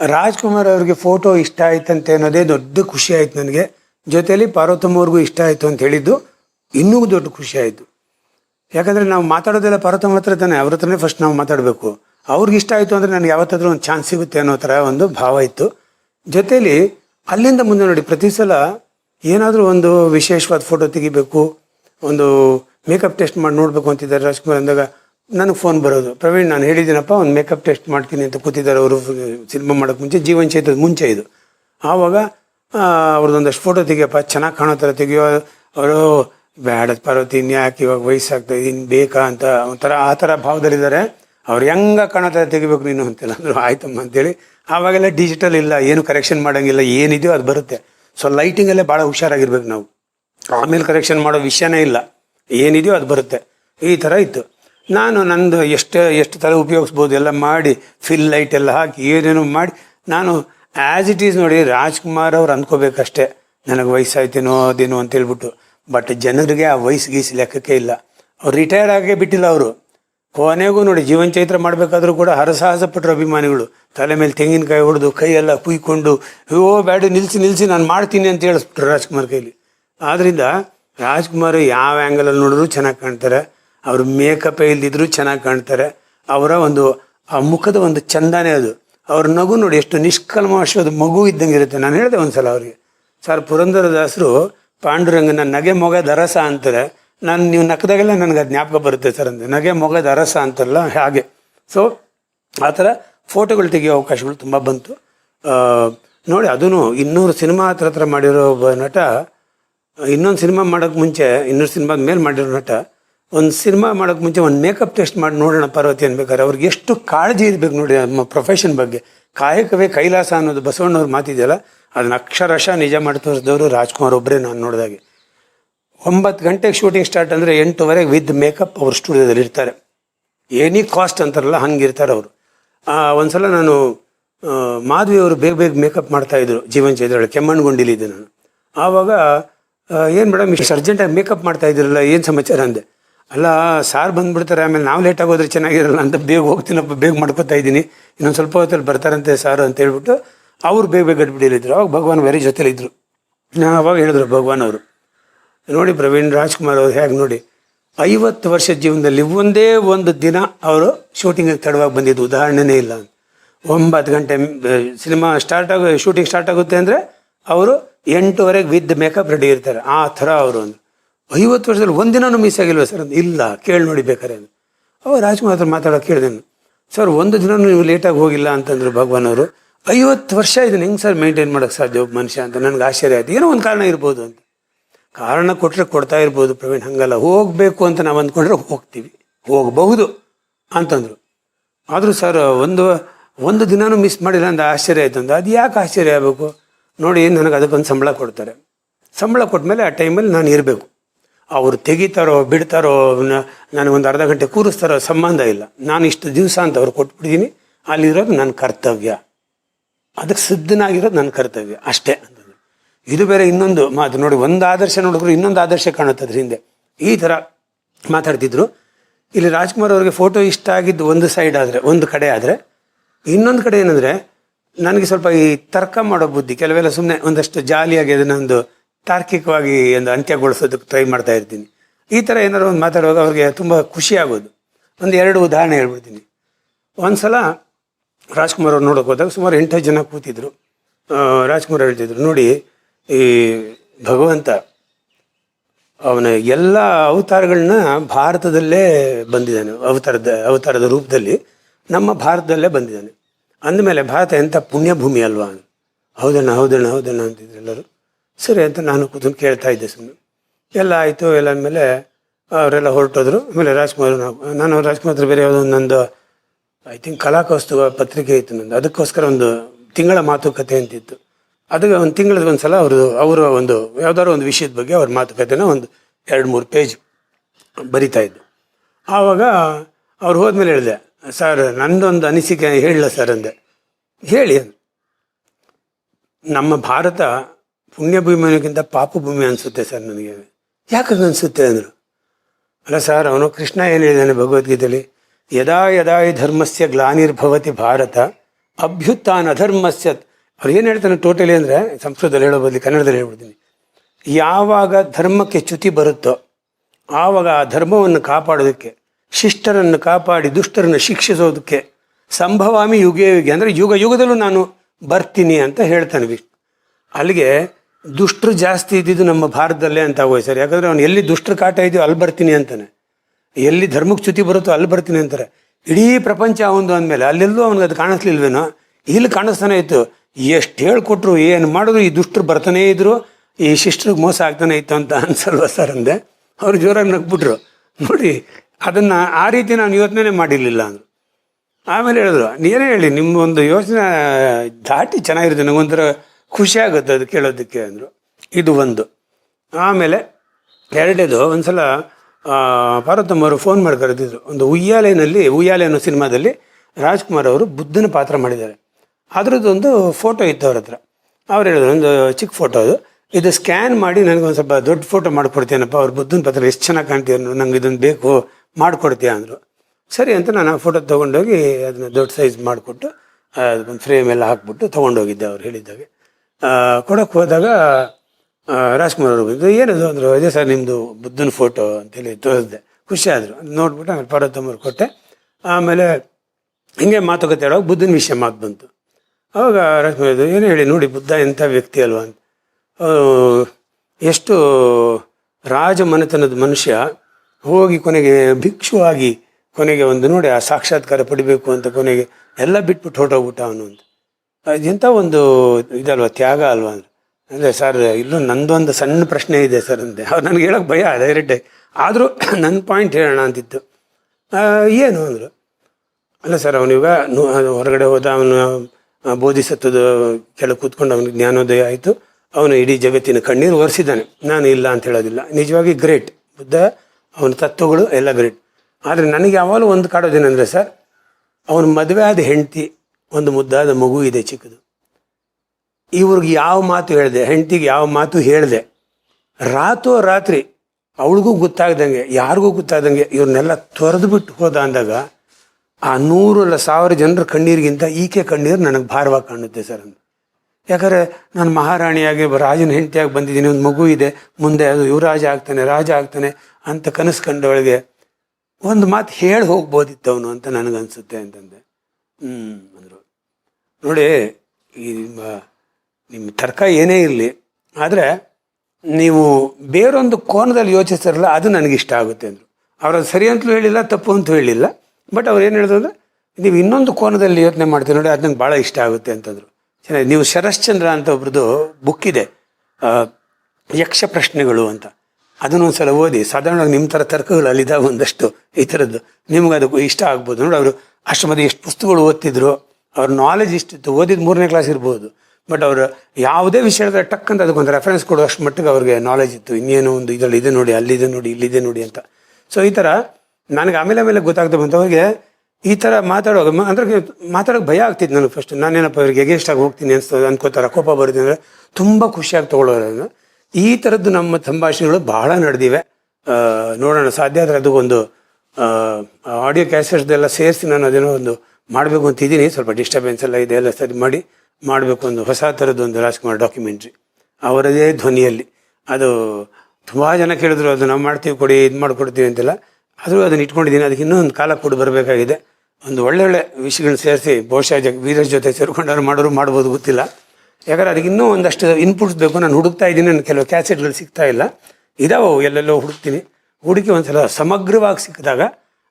ರಾಜ್ಕುಮಾರ್ ಅವ್ರಿಗೆ ಫೋಟೋ ಇಷ್ಟ ಆಯ್ತಂತೆ ಅನ್ನೋದೇ ದೊಡ್ಡ ಖುಷಿ ಆಯ್ತು ನನಗೆ. ಜೊತೆಯಲ್ಲಿ ಪಾರ್ವತಮ್ಮ ಅವ್ರಿಗೂ ಇಷ್ಟ ಆಯ್ತು ಅಂತ ಹೇಳಿದ್ದು ಇನ್ನೂ ದೊಡ್ಡ ಖುಷಿ ಆಯ್ತು. ಯಾಕಂದ್ರೆ ನಾವು ಮಾತಾಡೋದೆಲ್ಲ ಪಾರ್ವತಮ್ಮ ಹತ್ರ ತಾನೆ, ಅವ್ರ ಹತ್ರನೇ ಫಸ್ಟ್ ನಾವು ಮಾತಾಡಬೇಕು. ಅವ್ರಿಗೆ ಇಷ್ಟ ಆಯ್ತು ಅಂದ್ರೆ ನನಗೆ ಯಾವತ್ತಾದ್ರೂ ಒಂದು ಚಾನ್ಸ್ ಸಿಗುತ್ತೆ ಅನ್ನೋ ಥರ ಒಂದು ಭಾವ ಇತ್ತು. ಜೊತೆಯಲ್ಲಿ ಅಲ್ಲಿಂದ ಮುಂದೆ ನೋಡಿ, ಪ್ರತಿ ಸಲ ಏನಾದರೂ ಒಂದು ವಿಶೇಷವಾದ ಫೋಟೋ ತೆಗಿಬೇಕು, ಒಂದು ಮೇಕಪ್ ಟೆಸ್ಟ್ ಮಾಡಿ ನೋಡಬೇಕು ಅಂತಿದ್ದಾರೆ ರಾಜ್ಕುಮಾರ್ ಅಂದಾಗ ನನಗೆ ಫೋನ್ ಬರೋದು. ಪ್ರವೀಣ್, ನಾನು ಹೇಳಿದ್ದೀನಪ್ಪ, ಒಂದು ಮೇಕಪ್ ಟೆಸ್ಟ್ ಮಾಡ್ತೀನಿ ಅಂತ ಕೂತಿದ್ದಾರೆ ಅವರು ಸಿನಿಮಾ ಮಾಡೋಕೆ ಮುಂಚೆ, ಜೀವನ ಚೈತ್ರದ ಮುಂಚೆ ಇದು. ಆವಾಗ ಅವ್ರದ್ದೊಂದಷ್ಟು ಫೋಟೋ ತೆಗಿಯಪ್ಪ, ಚೆನ್ನಾಗಿ ಕಾಣೋ ಥರ ತೆಗಿಯೋ, ಅವರು ಬೇಡ ಪಾರ್ವತಿ, ಇನ್ಯಾಕೆ ಇವಾಗ ವಯಸ್ಸಾಗ್ತಾ ಇನ್ನು ಬೇಕಾ? ಅಂತ ಒಂಥರ, ಆ ಥರ ಭಾವದಲ್ಲಿದ್ದಾರೆ. ಅವ್ರು ಹೆಂಗ ಕಾಣೋ ಥರ ತೆಗಿಬೇಕು ನೀನು ಅಂತೆಲ್ಲ ಅಂದರು, ಆಯ್ತಮ್ಮ ಅಂತೇಳಿ ಆವಾಗೆಲ್ಲ ಡಿಜಿಟಲ್ ಇಲ್ಲ, ಏನು ಕರೆಕ್ಷನ್ ಮಾಡೋಂಗಿಲ್ಲ, ಏನಿದೆಯೋ ಅದು ಬರುತ್ತೆ. ಸೊ ಲೈಟಿಂಗಲ್ಲೇ ಭಾಳ ಹುಷಾರಾಗಿರ್ಬೇಕು ನಾವು. ಆಮೇಲೆ ಕರೆಕ್ಷನ್ ಮಾಡೋ ವಿಷಯನೇ ಇಲ್ಲ. ಏನಿದೆಯೋ ಅದು ಬರುತ್ತೆ. ಈ ಥರ ಇತ್ತು. ನಾನು ನಂದು ಎಷ್ಟು ಎಷ್ಟು ಥರ ಉಪಯೋಗಿಸ್ಬೋದು, ಎಲ್ಲ ಮಾಡಿ ಫಿಲ್ ಲೈಟ್ ಎಲ್ಲ ಹಾಕಿ, ಏನೇನೋ ಮಾಡಿ, ನಾನು ಆ್ಯಸ್ ಇಟ್ ಈಸ್ ನೋಡಿ, ರಾಜ್ಕುಮಾರ್ ಅವ್ರು ಅಂದ್ಕೋಬೇಕಷ್ಟೇ. ನನಗೆ ವಯಸ್ಸಾಯ್ತೇನೋ, ಅದೇನೋ ಅಂತೇಳ್ಬಿಟ್ಟು ಬಟ್ ಜನರಿಗೆ ಆ ವಯಸ್ಸು ಗೀಸ್ ಲೆಕ್ಕಕ್ಕೆ ಇಲ್ಲ. ಅವ್ರು ರಿಟೈರ್ ಆಗೇ ಬಿಟ್ಟಿಲ್ಲ ಅವರು. ಕೊನೆಗೂ ನೋಡಿ, ಜೀವನ ಚೈತ್ರ ಮಾಡಬೇಕಾದ್ರೂ ಕೂಡ ಹರಸಾಹಸ ಪಟ್ಟರು ಅಭಿಮಾನಿಗಳು. ತಲೆ ಮೇಲೆ ತೆಂಗಿನಕಾಯಿ ಹೊಡೆದು, ಕೈಯೆಲ್ಲ ಕುಯ್ಕೊಂಡು ಅಯ್ಯೋ ಬ್ಯಾಡ, ನಿಲ್ಸಿ ನಿಲ್ಸಿ, ನಾನು ಮಾಡ್ತೀನಿ ಅಂತ ಹೇಳಿಸ್ಬಿಟ್ರು ರಾಜ್ಕುಮಾರ್ ಕೈಲಿ. ಆದ್ದರಿಂದ ರಾಜ್ಕುಮಾರ್ ಯಾವ ಆ್ಯಂಗಲಲ್ಲಿ ನೋಡಿದ್ರು ಚೆನ್ನಾಗಿ ಕಾಣ್ತಾರೆ. ಅವ್ರ ಮೇಕಪ್ ಇಲ್ದಿದ್ರು ಚೆನ್ನಾಗಿ ಕಾಣ್ತಾರೆ. ಅವರ ಒಂದು, ಆ ಮುಖದ ಒಂದು ಚಂದಾನೇ ಅದು. ಅವ್ರ ನಗು ನೋಡಿ ಎಷ್ಟು ನಿಷ್ಕಲ್ಮಶವಾದ ಮಗು ಇದ್ದಂಗೆ ಇರುತ್ತೆ. ನಾನು ಹೇಳಿದೆ ಒಂದ್ಸಲ ಅವ್ರಿಗೆ, ಸರ್ ಪುರಂದರದಾಸರು ಪಾಂಡುರಂಗನ ನಗೆ ಮೊಗ ದರಸ ಅಂತಾರೆ. ನಾನು ನೀವು ನಕ್ಕದಾಗೆಲ್ಲ ನನಗೆ ಅದು ಜ್ಞಾಪಕ ಬರುತ್ತೆ ಸರ್ ಅಂದ್ರೆ ನಗೆ ಮೊಗ ದರಸ ಅಂತಲ್ಲ ಹಾಗೆ. ಸೊ ಆ ಥರ ಫೋಟೋಗಳು ತೆಗೆಯೋ ಅವಕಾಶಗಳು ತುಂಬ ಬಂತು. ನೋಡಿ ಅದೂ ಇನ್ನೂರು ಸಿನಿಮಾ ಹತ್ರ ಹತ್ರ ಮಾಡಿರೋ ಒಬ್ಬ ನಟ, ಇನ್ನೊಂದು ಸಿನಿಮಾ ಮಾಡೋಕ್ಕೆ ಮುಂಚೆ ಇನ್ನೂರು ಸಿನಿಮಾದ ಮೇಲೆ ಮಾಡಿರೋ ನಟ ಒಂದು ಸಿನಿಮಾ ಮಾಡೋಕೆ ಮುಂಚೆ ಒಂದು ಮೇಕಪ್ ಟೆಸ್ಟ್ ಮಾಡಿ ನೋಡೋಣ ಪರ್ವತಿ ಅನ್ಬೇಕಾದ್ರೆ ಅವ್ರಿಗೆ ಎಷ್ಟು ಕಾಳಜಿ ಇರಬೇಕು ನೋಡಿ ನಮ್ಮ ಪ್ರೊಫೆಷನ್ ಬಗ್ಗೆ. ಕಾಯಕವೇ ಕೈಲಾಸ ಅನ್ನೋದು ಬಸವಣ್ಣವ್ರ ಮಾತಿದೆಯಲ್ಲ? ಅದನ್ನ ಅಕ್ಷರಶಃ ನಿಜ ಮಾಡಿ ತೋರಿಸಿದವರು ರಾಜ್ಕುಮಾರ್ ಒಬ್ಬರೇ ನಾನು ನೋಡಿದಾಗೆ. ಒಂಬತ್ತು ಗಂಟೆಗೆ ಶೂಟಿಂಗ್ ಸ್ಟಾರ್ಟ್ ಅಂದರೆ ಎಂಟುವರೆಗೆ ವಿತ್ ಮೇಕಪ್ ಅವ್ರ ಸ್ಟುಡಿಯೋದಲ್ಲಿ ಇರ್ತಾರೆ. ಏನಿ ಕಾಸ್ಟ್ ಅಂತಾರಲ್ಲ, ಹಂಗಿರ್ತಾರೆ ಅವರು. ಒಂದ್ಸಲ ನಾನು ಮಾಧವಿ ಅವರು ಬೇಗ ಬೇಗ ಮೇಕಪ್ ಮಾಡ್ತಾ ಇದ್ರು ಜೀವನ್ ಚೈತ್ರಗಳು ಕೆಮ್ಮಣ್ಣುಗೊಂಡಿಲಿದ್ದೆ ನಾನು. ಆವಾಗ ಏನು ಮೇಡಮ್ ಇಷ್ಟು ಅರ್ಜೆಂಟಾಗಿ ಮೇಕಪ್ ಮಾಡ್ತಾ ಇದ್ರಲ್ಲ, ಏನು ಸಮಾಚಾರ ಅಂದೆ? ಅಲ್ಲ, ಸಾರ್ ಬಂದ್ಬಿಡ್ತಾರೆ, ಆಮೇಲೆ ನಾವು ಲೇಟ್ ಆಗೋದ್ರೆ ಚೆನ್ನಾಗಿರಲ್ಲ ಅಂತ ಬೇಗ ಹೋಗ್ತೀನಪ್ಪ ಬೇಗ ಮಾಡ್ಕೋತಾ ಇದ್ದೀನಿ. ಇನ್ನೊಂದು ಸ್ವಲ್ಪ ಹೊತ್ತಲ್ಲಿ ಬರ್ತಾರಂತೆ ಸಾರು ಅಂತ ಹೇಳ್ಬಿಟ್ಟು ಅವ್ರು ಬೇಗ ಬೇಗ ಗಡ್ಬಿಡಿಲಿದ್ರು ಅವಾಗ ಭಗವಾನ್ ಬೇರೆ ಜೊತೆಲಿದ್ರು ನಾ ಅವಾಗ ಹೇಳಿದ್ರು ಭಗವಾನ್ ಅವರು. ನೋಡಿ ಪ್ರವೀಣ್, ರಾಜ್ಕುಮಾರ್ ಅವ್ರು ಹೇಗೆ ನೋಡಿ. ಐವತ್ತು ವರ್ಷ ಜೀವನದಲ್ಲಿ ಒಂದೇ ಒಂದು ದಿನ ಅವರು ಶೂಟಿಂಗಿಗೆ ತಡವಾಗಿ ಬಂದಿದ್ದು. ಉದಾಹರಣೆನೇ ಇಲ್ಲ. ಒಂಬತ್ತು ಗಂಟೆ ಸಿನಿಮಾ ಸ್ಟಾರ್ಟ್ ಆಗೋ ಶೂಟಿಂಗ್ ಸ್ಟಾರ್ಟ್ ಆಗುತ್ತೆ ಅಂದರೆ ಅವರು ಎಂಟುವರೆಗೆ ವಿದ್ ಮೇಕಪ್ ರೆಡಿ ಇರ್ತಾರೆ. ಆ ಥರ ಅವರು ಐವತ್ತು ವರ್ಷದಲ್ಲಿ ಒಂದಿನೂ ಮಿಸ್ ಆಗಿಲ್ವ ಸರ್ ಇಲ್ಲ, ಕೇಳಿ ನೋಡಿ ಬೇಕಾರೆ ಅವಾಗ ರಾಜ್ಕುಮಾರ್ ಹತ್ರ ಮಾತಾಡೋಕೆ ಕೇಳಿದೆ ಸರ್ ಒಂದು ದಿನ ನೀವು ಲೇಟಾಗಿ ಹೋಗಿಲ್ಲ ಅಂತಂದ್ರು ಭಗವಾನ್ ಅವರು. ಐವತ್ತು ವರ್ಷ ಇದನ್ನು ಹೆಂಗೆ ಸರ್ ಮೇಂಟೈನ್ ಮಾಡೋಕ್ಕೆ ಸಾಧ್ಯ ಒಬ್ಬ ಮನುಷ್ಯ ಅಂತ ನನಗೆ ಆಶ್ಚರ್ಯ ಆಯ್ತು. ಏನೋ ಒಂದು ಕಾರಣ ಇರ್ಬೋದು ಅಂತ. ಕಾರಣ ಕೊಟ್ಟರೆ ಕೊಡ್ತಾ ಇರ್ಬೋದು ಪ್ರವೀಣ್, ಹಂಗಲ್ಲ. ಹೋಗಬೇಕು ಅಂತ ನಾವು ಅಂದ್ಕೊಂಡ್ರೆ ಹೋಗ್ತೀವಿ. ಹೋಗಬಹುದು ಅಂತಂದರು. ಆದರೂ ಸರ್ ಒಂದು ಒಂದು ದಿನಾನೂ ಮಿಸ್ ಮಾಡಿಲ್ಲ ಅಂತ ಆಶ್ಚರ್ಯ ಆಯ್ತು ಅಂತ ಅದು ಯಾಕೆ ಆಶ್ಚರ್ಯ ಆಗಬೇಕು? ನೋಡಿ, ನನಗೆ ಅದಕ್ಕೊಂದು ಸಂಬಳ ಕೊಡ್ತಾರೆ. ಸಂಬಳ ಕೊಟ್ಮೇಲೆ ಆ ಟೈಮಲ್ಲಿ ನಾನು ಇರಬೇಕು. ಅವರು ತೆಗಿತಾರೋ, ಬಿಡ್ತಾರೋ ನನಗೊಂದು ಅರ್ಧ ಗಂಟೆ ಕೂರಿಸ್ತಾರೋ ಸಂಬಂಧ ಇಲ್ಲ. ನಾನು ಇಷ್ಟು ದಿವಸ ಅಂತ ಅವ್ರು ಕೊಟ್ಬಿಟ್ಟಿದ್ದೀನಿ ಅಲ್ಲಿರೋದು ನನ್ನ ಕರ್ತವ್ಯ. ಅದಕ್ಕೆ ಸಿದ್ಧನಾಗಿರೋದು ನನ್ನ ಕರ್ತವ್ಯ. ಅಷ್ಟೇ ಅಂತ ಇದು ಬೇರೆ ಇನ್ನೊಂದು ಮಾತು ನೋಡಿ, ಒಂದು ಆದರ್ಶ ನೋಡಿದ್ರು ಇನ್ನೊಂದು ಆದರ್ಶ ಕಾಣುತ್ತೆ ಅದ್ರ ಹಿಂದೆ. ಈ ಥರ ಮಾತಾಡ್ತಿದ್ರು. ಇಲ್ಲಿ ರಾಜ್ಕುಮಾರ್ ಅವ್ರಿಗೆ ಫೋಟೋ ಇಷ್ಟ ಆಗಿದ್ದು ಒಂದು ಸೈಡ್ ಆದರೆ, ಒಂದು ಕಡೆ ಆದರೆ. ಇನ್ನೊಂದು ಕಡೆ ಏನಂದರೆ, ನನಗೆ ಸ್ವಲ್ಪ ಈ ತರ್ಕ ಮಾಡೋ ಬುದ್ಧಿ, ಕೆಲವೆಲ್ಲ ಸುಮ್ಮನೆ ಒಂದಷ್ಟು ಜಾಲಿಯಾಗಿ ಅದನ್ನೊಂದು ತಾರ್ಕಿಕವಾಗಿ ಒಂದು ಅಂತ್ಯಗೊಳಿಸೋದಕ್ಕೆ ಟ್ರೈ ಮಾಡ್ತಾ ಇರ್ತೀನಿ. ಈ ಥರ ಏನಾದ್ರು ಒಂದು ಮಾತಾಡುವಾಗ ಅವ್ರಿಗೆ ತುಂಬ ಖುಷಿ ಆಗೋದು. ಒಂದು ಎರಡು ಉದಾಹರಣೆ ಹೇಳ್ಬಿಡ್ತೀನಿ. ಒಂದ್ಸಲ ರಾಜ್ಕುಮಾರ್ ಅವ್ರು ನೋಡೋಕೆ ಹೋದಾಗ ಸುಮಾರು ಎಂಟು ಜನ ಕೂತಿದ್ರು. ರಾಜ್ಕುಮಾರ್ ಹೇಳ್ತಿದ್ರು, ನೋಡಿ, ಈ ಭಗವಂತ ಅವನ ಎಲ್ಲ ಅವತಾರಗಳನ್ನ ಭಾರತದಲ್ಲೇ ಬಂದಿದ್ದಾನೆ. ಅವತಾರದ ಅವತಾರದ ರೂಪದಲ್ಲಿ ನಮ್ಮ ಭಾರತದಲ್ಲೇ ಬಂದಿದ್ದಾನೆ. ಅಂದಮೇಲೆ ಭಾರತ ಎಂಥ ಪುಣ್ಯಭೂಮಿ ಅಲ್ವಾ? ಹೌದಣ್ಣ ಹೌದಣ್ಣ ಹೌದಣ್ಣ ಅಂತಿದ್ರು ಎಲ್ಲರೂ. ಸರಿ ಅಂತ ನಾನು ಕೂತ್ಕೊಂಡು ಕೇಳ್ತಾ ಇದ್ದೆ ಸುಮ್ಮನೆ ಎಲ್ಲ ಆಯಿತು, ಎಲ್ಲ ಅಂದಮೇಲೆ ಅವರೆಲ್ಲ ಹೊರಟೋದ್ರು. ಆಮೇಲೆ ರಾಜ್ಕುಮಾರ್ ನಾನು ರಾಜ್ಕುಮಾರ್ ಹತ್ರ ಬೇರೆ ಯಾವುದೋ ನಂದು ಐ ಥಿಂಕ್ ಕಲಾಕೌಸ್ತುವ ಪತ್ರಿಕೆ ಇತ್ತು ನಂದು. ಅದಕ್ಕೋಸ್ಕರ ಒಂದು ತಿಂಗಳ ಮಾತುಕತೆ ಅಂತಿತ್ತು. ಅದಕ್ಕೆ ಒಂದು ತಿಂಗಳದ ಒಂದು ಸಲ ಅವರು ಅವರ ಒಂದು ಯಾವ್ದಾದ್ರು ಒಂದು ವಿಷಯದ ಬಗ್ಗೆ ಅವ್ರ ಮಾತುಕತೆನ ಒಂದು ಎರಡು ಮೂರು ಪೇಜ್ ಬರಿತಾ ಇದ್ದು ಆವಾಗ ಅವ್ರು ಹೋದ್ಮೇಲೆ ಹೇಳಿದೆ, ಸರ್, ನಂದೊಂದು ಅನಿಸಿಕೆ ಹೇಳಲ್ಲ ಸರ್? ಅಂದೆ. ಹೇಳಿ. ನಮ್ಮ ಭಾರತ ಪುಣ್ಯಭೂಮಿಗಿಂತ ಪಾಪ ಭೂಮಿ ಅನಿಸುತ್ತೆ ಸರ್ ನನಗೆ. ಯಾಕೆ ಅನಿಸುತ್ತೆ ಅಂದರು? ಅಲ್ಲ ಸರ್, ಅವನು ಕೃಷ್ಣ ಏನು ಹೇಳಿದ್ದಾನೆ ಭಗವದ್ಗೀತೆಯಲ್ಲಿ ಯದಾ ಯದಾ ಈ ಧರ್ಮಸ್ಯ ಗ್ಲಾನಿರ್ಭವತಿ ಭಾರತ, ಅಭ್ಯುತ್ಥಾನ ಅಧರ್ಮಸ್ಯ ಅವ್ರು ಏನು ಹೇಳ್ತಾನೆ ಟೋಟಲಿ ಅಂದರೆ, ಸಂಸ್ಕೃತದಲ್ಲಿ ಹೇಳೋ ಬದಲು ಕನ್ನಡದಲ್ಲಿ ಹೇಳ್ಬಿಡ್ತೀನಿ. ಯಾವಾಗ ಧರ್ಮಕ್ಕೆ ಚ್ಯುತಿ ಬರುತ್ತೋ, ಆವಾಗ ಆ ಧರ್ಮವನ್ನು ಕಾಪಾಡೋದಕ್ಕೆ, ಶಿಷ್ಟರನ್ನು ಕಾಪಾಡಿ ದುಷ್ಟರನ್ನು ಶಿಕ್ಷಿಸೋದಕ್ಕೆ, ಸಂಭವಾಮಿ ಯುಗೆ ಯುಗೆ, ಅಂದರೆ ಯುಗ ಯುಗದಲ್ಲೂ ನಾನು ಬರ್ತೀನಿ ಅಂತ ಹೇಳ್ತಾನೆ ವಿಷ್ಣು. ಅಲ್ಲಿಗೆ ದುಷ್ಟರು ಜಾಸ್ತಿ ಇದ್ದಿದ್ದು ನಮ್ಮ ಭಾರತದಲ್ಲೇ ಅಂತ ಆಗೋಯ್ತು ಸರ್. ಯಾಕಂದ್ರೆ ಅವ್ನು ಎಲ್ಲಿ ದುಷ್ಟರ ಕಾಟ ಇದೆಯೋ ಅಲ್ಲಿ ಬರ್ತೀನಿ ಅಂತಾನೆ. ಎಲ್ಲಿ ಧರ್ಮಕ್ಕೆ ಚ್ಯುತಿ ಬರುತ್ತೋ ಅಲ್ಲಿ ಬರ್ತೀನಿ ಅಂತಾರೆ. ಇಡೀ ಪ್ರಪಂಚ ಒಂದು ಅಂದಮೇಲೆ ಅಲ್ಲೆಲ್ಲೂ ಅವ್ನಿಗೆ ಅದು ಕಾಣಿಸ್ಲಿಲ್ವೇನೋ? ಇಲ್ಲಿ ಕಾಣಿಸ್ತಾನೆ ಇತ್ತು. ಎಷ್ಟು ಹೇಳ್ಕೊಟ್ರು, ಏನು ಮಾಡಿದ್ರು, ಈ ದುಷ್ಟರು ಬರ್ತಾನೇ ಇದ್ರು, ಈ ಶಿಷ್ಟ್ರಿಗೆ ಮೋಸ ಆಗ್ತಾನೆ ಇತ್ತು ಅಂತ ಅನ್ಸಲ್ವ ಸರ್ ಅಂದೆ? ಅವ್ರು ಜೋರಾಗಿ ನಗ್ಬಿಟ್ರು. ನೋಡಿ, ಅದನ್ನ ಆ ರೀತಿ ನಾನು ಯೋಚನೆ ಮಾಡಿರಲಿಲ್ಲ ಅಂದರು. ಆಮೇಲೆ ಹೇಳಿದ್ರು, ನೀನೇ ಹೇಳಿ ನಿಮ್ಮ ಒಂದು ಯೋಚನೆ ದಾಟಿ ಚೆನ್ನಾಗಿರುತ್ತೆ. ನನಗೊಂಥರ ಖುಷಿ ಆಗುತ್ತೆ ಅದು ಕೇಳೋದಕ್ಕೆ ಅಂದರು. ಇದು ಒಂದು. ಆಮೇಲೆ ಎರಡೇದು ಒಂದ್ಸಲ ಆ, ಪಾರ್ವತಮ್ಮವರು ಫೋನ್ ಮಾಡಿ ಕರೆದಿದ್ರು. ಒಂದು ಉಯ್ಯಾಲೆನಲ್ಲಿ ಉಯ್ಯಾಲೆ ಅನ್ನೋ ಸಿನಿಮಾದಲ್ಲಿ ರಾಜ್ಕುಮಾರ್ ಅವರು ಬುದ್ಧನ ಪಾತ್ರ ಮಾಡಿದ್ದಾರೆ. ಅದರದ್ದೊಂದು ಫೋಟೋ ಇತ್ತು ಅವ್ರ ಹತ್ರ. ಅವ್ರು ಹೇಳಿದ್ರು ಒಂದು ಚಿಕ್ಕ ಫೋಟೋ ಅದು. ಇದು ಸ್ಕ್ಯಾನ್ ಮಾಡಿ ನನಗೆ ಒಂದು ಸ್ವಲ್ಪ ದೊಡ್ಡ ಫೋಟೋ ಮಾಡಿಕೊಡ್ತೀನಪ್ಪ. ಅವ್ರ ಬುದ್ಧನ ಪಾತ್ರ ಎಷ್ಟು ಚೆನ್ನಾಗಿ ಕಾಣ್ತೀಯ ನಂಗೆ ಇದನ್ನು ಬೇಕು ಮಾಡಿಕೊಡ್ತೀಯ ಅಂದರು. ಸರಿ ಅಂತ ನಾನು ಆ ಫೋಟೋ ತೊಗೊಂಡೋಗಿ ಅದನ್ನ ದೊಡ್ಡ ಸೈಜ್ ಮಾಡಿಕೊಟ್ಟು ಅದೊಂದು ಫ್ರೇಮ್ ಎಲ್ಲ ಹಾಕ್ಬಿಟ್ಟು ತೊಗೊಂಡೋಗಿದ್ದೆ ಅವ್ರು ಹೇಳಿದ್ದಾಗೆ. ಕೊಡೋಕೆ ಹೋದಾಗ ರಾಜ್ಕುಮಾರ್ ಅವರು ಇದು ಏನದು ಅಂದರು, ಅದೇ ಸರ್ ನಿಮ್ಮದು ಬುದ್ಧನ ಫೋಟೋ ಅಂತೇಳಿ ತೋರಿಸಿದೆ. ಖುಷಿ ಆದರು. ನೋಡ್ಬಿಟ್ಟು ಆಮೇಲೆ ಪಾರ್ವತಮ್ಮರು ಕೊಟ್ಟೆ. ಆಮೇಲೆ ಹಿಂಗೆ ಮಾತುಕತೆ ಹೇಳುವಾಗ ಬುದ್ಧನ ವಿಷಯ ಮಾತು ಬಂತು. ಅವಾಗ ರಾಜ್ಕುಮಾರ್ ಇದು ಏನು ಹೇಳಿ, ನೋಡಿ, ಬುದ್ಧ ಎಂಥ ವ್ಯಕ್ತಿ ಅಲ್ವಾ? ಅಂತ. ಎಷ್ಟು ರಾಜ ಮನೆತನದ ಮನುಷ್ಯ ಹೋಗಿ ಕೊನೆಗೆ ಭಿಕ್ಷುವಾಗಿ ಕೊನೆಗೆ ಒಂದು, ನೋಡಿ, ಆ ಸಾಕ್ಷಾತ್ಕಾರ ಪಡಿಬೇಕು ಅಂತ ಕೊನೆಗೆ ಎಲ್ಲ ಬಿಟ್ಬಿಟ್ಟು ಹೊರಟೋಗ್ಬಿಟ್ಟ ಅವನು ಅಂತ. ಎಂಥ ಒಂದು ಇದಲ್ವಾ ತ್ಯಾಗ ಅಲ್ವಾ ಅಂದ್ರೆ? ಅಂದರೆ ಸರ್, ಇಲ್ಲೂ ನಂದೊಂದು ಸಣ್ಣ ಪ್ರಶ್ನೆ ಇದೆ ಸರ್ ಅಂದೆ ಅವ್ರು ನನಗೆ ಹೇಳೋಕೆ ಭಯ ಡೈರೆಕ್ಟಾಗಿ ಆದರೂ ನನ್ನ ಪಾಯಿಂಟ್ ಹೇಳೋಣ ಅಂತಿತ್ತು. ಏನು ಅಂದರು? ಅಲ್ಲ ಸರ್ ಅವನಿವಾಗ ಹೊರಗಡೆ ಹೋದ ಅವನು ಬೋಧಿಸತ್ವದ ಕೆಳಗೆ ಕೂತ್ಕೊಂಡು ಅವನಿಗೆ ಜ್ಞಾನೋದಯ ಆಯಿತು. ಅವನು ಇಡೀ ಜಗತ್ತಿನ ಕಣ್ಣೀರು ಒರೆಸಿದ್ದಾನೆ. ನಾನು ಇಲ್ಲ ಅಂತ ಹೇಳೋದಿಲ್ಲ. ನಿಜವಾಗಿ ಗ್ರೇಟ್. ಬುದ್ಧ, ಅವನ ತತ್ವಗಳು ಎಲ್ಲ ಗ್ರೇಟ್. ಆದರೆ ನನಗೆ ಯಾವಾಗಲೂ ಒಂದು ಕಾಡೋದೇನೆಂದರೆ ಸರ್, ಅವನ ಮದುವೆ ಆದ ಹೆಂಡತಿ ಒಂದು ಮುದ್ದಾದ ಮಗು ಇದೆ ಚಿಕ್ಕದು. ಇವ್ರಿಗೆ ಯಾವ ಮಾತು ಹೇಳಿದೆ, ಹೆಂಡತಿಗೆ ಯಾವ ಮಾತು ಹೇಳಿದೆ, ರಾತೋ ರಾತ್ರಿ ಅವಳಿಗೂ ಗೊತ್ತಾಗ್ದಂಗೆ, ಯಾರಿಗೂ ಗೊತ್ತಾಗ್ದಂಗೆ ಇವ್ರನ್ನೆಲ್ಲ ತೊರೆದು ಬಿಟ್ಟು ಹೋದ ಅಂದಾಗ ಆ ನೂರು ಅಲ್ಲ ಸಾವಿರ ಜನರ ಕಣ್ಣೀರಿಗಿಂತ ಈಕೆ ಕಣ್ಣೀರು ನನಗೆ ಭಾರವಾಗಿ ಕಾಣುತ್ತೆ ಸರ್ ಅಂತ ಯಾಕಂದರೆ ನಾನು ಮಹಾರಾಣಿಯಾಗಿ ರಾಜನ ಹೆಂಡತಿಯಾಗಿ ಬಂದಿದ್ದೀನಿ, ಒಂದು ಮಗು ಇದೆ, ಮುಂದೆ ಅದು ಯುವರಾಜ ಆಗ್ತಾನೆ, ರಾಜ ಆಗ್ತಾನೆ ಅಂತ ಕನಸು ಕಂಡವಳಿಗೆ ಒಂದು ಮಾತು ಹೇಳಿ ಹೋಗ್ಬೋದಿತ್ತು ಅವನು ಅಂತ ನನಗನ್ಸುತ್ತೆ ಅಂತಂದೆ. ಹ್ಞೂ ನೋಡಿ, ಈ ನಿಮ್ಮ ನಿಮ್ಮ ತರ್ಕ ಏನೇ ಇರಲಿ, ಆದರೆ ನೀವು ಬೇರೊಂದು ಕೋನದಲ್ಲಿ ಯೋಚಿಸ್ತಾರಲ್ಲ, ಅದು ನನಗೆ ಇಷ್ಟ ಆಗುತ್ತೆ ಅಂದರು. ಅವರು ಅದು ಸರಿ ಅಂತಲೂ ಹೇಳಿಲ್ಲ, ತಪ್ಪು ಅಂತೂ ಹೇಳಿಲ್ಲ. ಬಟ್ ಅವ್ರು ಏನು ಹೇಳಿದ್ರು ಅಂದರೆ, ನೀವು ಇನ್ನೊಂದು ಕೋನದಲ್ಲಿ ಯೋಚನೆ ಮಾಡ್ತೀವಿ ನೋಡಿ ಅದು ನಂಗೆ ಭಾಳ ಇಷ್ಟ ಆಗುತ್ತೆ ಅಂತಂದರು. ಚೆನ್ನಾಗಿ, ನೀವು ಶರಶ್ಚಂದ್ರ ಅಂತ ಒಬ್ರದ್ದು ಬುಕ್ ಇದೆ ಯಕ್ಷ ಪ್ರಶ್ನೆಗಳು ಅಂತ. ಅದನ್ನು ಒಂದ್ಸಲ ಓದಿ, ಸಾಧಾರಣವಾಗಿ ನಿಮ್ಮ ಥರ ತರ್ಕಗಳು ಅಲ್ಲಿದ್ದಾವೆ ಒಂದಷ್ಟು, ಈ ಥರದ್ದು. ನಿಮ್ಗೆ ಅದಕ್ಕೂ ಇಷ್ಟ ಆಗ್ಬೋದು. ನೋಡಿ, ಅವರು ಅಷ್ಟು ಮಂದಿ ಎಷ್ಟು ಪುಸ್ತಕಗಳು ಓದ್ತಿದ್ರು ಅವ್ರ ನಾಲೆಜ್ ಇಷ್ಟಿತ್ತು, ಓದಿದ ಮೂರನೇ ಕ್ಲಾಸ್ ಇರ್ಬೋದು. ಬಟ್ ಅವರು ಯಾವುದೇ ವಿಷಯದ ಟಕ್ ಅಂತ ಅದಕ್ಕೊಂದು ರೆಫರೆನ್ಸ್ ಕೊಡೋ ಅಷ್ಟು ಮಟ್ಟಿಗೆ ಅವ್ರಿಗೆ ನಾಲೆಜ್ ಇತ್ತು. ಇನ್ನೇನೋ ಒಂದು ಇದರಲ್ಲಿ ಇದೆ ನೋಡಿ ಅಲ್ಲಿದೆ ನೋಡಿ ಇಲ್ಲಿದೆ ನೋಡಿ ಅಂತ. ಸೊ ಈ ಥರ ನನಗೆ ಆಮೇಲೆ ಆಮೇಲೆ ಗೊತ್ತಾಗ್ತಾ ಬಂತು. ಅವ್ರಿಗೆ ಈ ಥರ ಮಾತಾಡೋ ಅಂದ್ರೆ ಮಾತಾಡೋಕೆ ಭಯ ಆಗ್ತಿತ್ತು ನನಗೆ ಫಸ್ಟ್ ನಾನೇನಪ್ಪ ಅವ್ರಿಗೆ ಎಗೇನ್ಸ್ಟ್ ಆಗಿ ಹೋಗ್ತೀನಿ ಅನ್ಸ್ತದೆ ಅನ್ಕೋತಾರ, ಕೋಪ ಬರುತ್ತೆ ಅಂದರೆ ತುಂಬ ಖುಷಿಯಾಗಿ ತೊಗೊಳ್ಳೋರು ಈ ಥರದ್ದು ನಮ್ಮ ಸಂಭಾಷಣೆಗಳು ಬಹಳ ನಡೆದಿವೆ. ನೋಡೋಣ, ಸಾಧ್ಯ ಆದರೆ ಅದು ಒಂದು ಆಡಿಯೋ ಕ್ಯಾಸೆಟ್ಸ್ದೆಲ್ಲ ಸೇರಿಸಿ ನಾನು ಅದೇನೋ ಒಂದು ಮಾಡಬೇಕು ಅಂತ ಇದ್ದೀನಿ. ಸ್ವಲ್ಪ ಡಿಸ್ಟರ್ಬೆನ್ಸ್ ಎಲ್ಲ ಇದೆ, ಎಲ್ಲ ಸರಿ ಮಾಡಿ ಮಾಡಬೇಕು ಒಂದು ಹೊಸ ಥರದ್ದೊಂದು ರಾಜ್ಕುಮಾರ್ ಡಾಕ್ಯುಮೆಂಟ್ರಿ ಅವರದೇ ಧ್ವನಿಯಲ್ಲಿ. ಅದು ತುಂಬ ಜನ ಕೇಳಿದ್ರು, ಅದು ನಾವು ಮಾಡ್ತೀವಿ ಕೊಡಿ, ಇದು ಮಾಡಿಕೊಡ್ತೀವಿ ಅಂತೆಲ್ಲ. ಆದರೂ ಅದನ್ನ ಇಟ್ಕೊಂಡಿದ್ದೀನಿ. ಅದಕ್ಕೆ ಇನ್ನೂ ಒಂದು ಕಾಲ ಕೂಡ ಬರಬೇಕಾಗಿದೆ. ಒಂದು ಒಳ್ಳೊಳ್ಳೆ ವಿಷಯಗಳನ್ನ ಸೇರಿಸಿ ಬಹುಶಃ ಜಗ್ ವೀರಸ್ ಜೊತೆ ಸೇರಿಕೊಂಡವ್ರು ಮಾಡೋರು ಮಾಡ್ಬೋದು ಗೊತ್ತಿಲ್ಲ. ಯಾಕಂದ್ರೆ ಅದಕ್ಕೆ ಇನ್ನೂ ಒಂದಷ್ಟು ಇನ್ಪುಟ್ಸ್ ಬೇಕು. ನಾನು ಹುಡುಕ್ತಾ ಇದ್ದೀನಿ. ನನ್ನ ಕೆಲವು ಕ್ಯಾಸೆಟ್ಗಳು ಸಿಗ್ತಾ ಇಲ್ಲ. ಇದಾವೆ ಎಲ್ಲೆಲ್ಲೋ ಹುಡುಕ್ತೀನಿ. ಹುಡುಕಿ ಒಂದ್ಸಲ ಸಮಗ್ರವಾಗಿ ಸಿಕ್ಕಿದಾಗ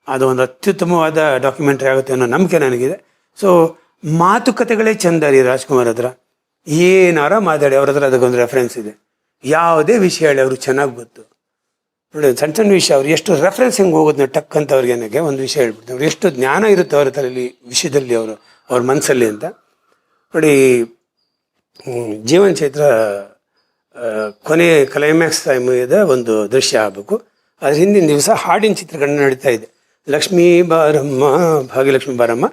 ಅದು ಒಂದು ಅತ್ಯುತ್ತಮವಾದ ಡಾಕ್ಯುಮೆಂಟ್ರಿ ಆಗುತ್ತೆ ಅನ್ನೋ ನಂಬಿಕೆ ನನಗಿದೆ. ಸೊ ಮಾತುಕತೆಗಳೇ ಚಂದ ರೀ ರಾಜ್ಕುಮಾರ್ ಹತ್ರ. ಏನಾರ ಮಾತಾಡಿ, ಅವ್ರ ಹತ್ರ ಅದಕ್ಕೊಂದು ರೆಫರೆನ್ಸ್ ಇದೆ. ಯಾವುದೇ ವಿಷಯ ಹೇಳಿ ಅವರು ಚೆನ್ನಾಗಿ ಗೊತ್ತು. ನೋಡಿ ಸಣ್ಣ ಸಣ್ಣ ವಿಷಯ, ಅವ್ರು ಎಷ್ಟು ರೆಫರೆನ್ಸ್ ಹಿಂಗೆ ಹೋಗೋದ್ನ ಟಕ್ ಅಂತ ಅವ್ರಿಗೆ ನನಗೆ ಒಂದು ವಿಷಯ ಹೇಳ್ಬಿಡ್ತಾರೆ ಅವ್ರು ಎಷ್ಟು ಜ್ಞಾನ ಇರುತ್ತೆ ಅವ್ರ ತಲೆಯಲ್ಲಿ ವಿಷಯದಲ್ಲಿ ಅವರು, ಅವ್ರ ಮನಸ್ಸಲ್ಲಿ ಅಂತ. ನೋಡಿ ಜೀವನ್ ಚೈತ್ರ ಕೊನೆ ಕ್ಲೈಮ್ಯಾಕ್ಸ್ ಟೈಮಿದ ಒಂದು ದೃಶ್ಯ ಆಗಬೇಕು. ಅದ್ರ ಹಿಂದಿನ ದಿವಸ ಹಾಡಿನ ಚಿತ್ರಗಳನ್ನ ನಡೀತಾ ಇದೆ. ಲಕ್ಷ್ಮೀ ಬಾರಮ್ಮ, ಭಾಗ್ಯಲಕ್ಷ್ಮಿ ಬಾರಮ್ಮ